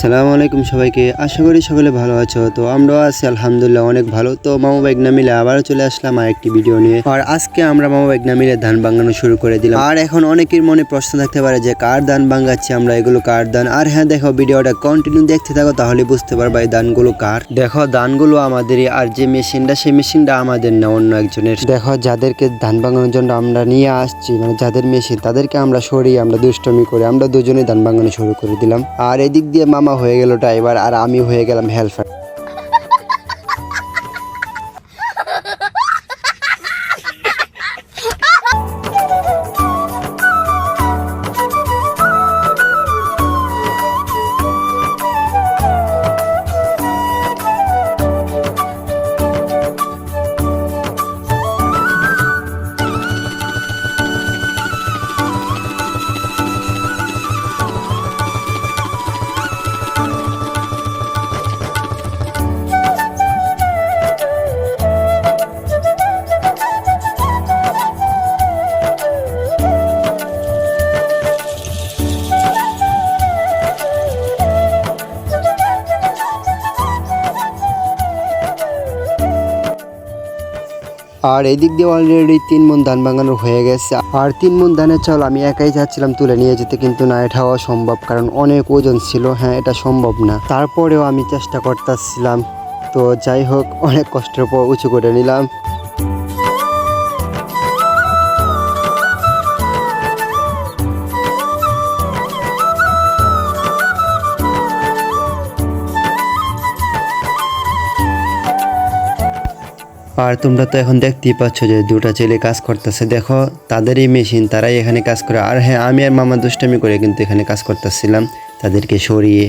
সালাম আলাইকুম সবাইকে। আশা করি সকলে ভালো আছো। তো আমরাও আছি, আলহামদুলিল্লাহ, অনেক ভালো। তো মামা বাইক না মিলে আবারও চলে আসলাম আর একটি ভিডিও নিয়ে। আর আজকে আমরা মামা বাইক না মিলে ধান ভাঙানো শুরু করে দিলাম। আর এখন অনেকের মনে প্রশ্ন থাকতে পারে যে, কার ধান ভাঙাচ্ছি আমরা? এগুলো কার ধান? আর হ্যাঁ দেখো, ভিডিওটা কন্টিনিউ দেখতে থাকো, তাহলে বুঝতে পারবা এই ধানগুলো কার। দেখো, ধানগুলো আমাদেরই, আর যে মেশিনটা, সেই মেশিনটা আমাদের না, অন্য একজনের। দেখো, যাদেরকে ধান ভাঙানোর জন্য আমরা নিয়ে আসছি মানে যাদের মেশিন, তাদেরকে আমরা সরিয়ে আমরা দুষ্টমি করে আমরা দুজনেই ধান ভাঙানো শুরু করে দিলাম। আর এদিক দিয়ে মামা হয়ে গেল ড্রাইভার আর আমি হয়ে গেলাম হেল্পার আর এদিক দিয়ে অলরেডি তিন মন ধান বাঙানো হয়ে গেছে। আর তিন মন ধানের চাল আমি একাই যাচ্ছিলাম তুলে নিয়ে যেতে, কিন্তু না, এটা হওয়া সম্ভব, কারণ অনেক ওজন ছিল। হ্যাঁ এটা সম্ভব না। তারপরেও আমি চেষ্টা করতেছিলাম। তো যাই হোক, অনেক কষ্টের পর উঁচু করে নিলাম। আর তোমরা তো এখন দেখতেই পাচ্ছ যে দুটা ছেলে কাজ করতেছে। দেখো, তাদেরই মেশিন তারাই এখানে কাজ করে। আর হ্যাঁ আমি আর মামা দুষ্টামি করে কিন্তু এখানে কাজ করতেছিলাম। তাদেরকে সরিয়ে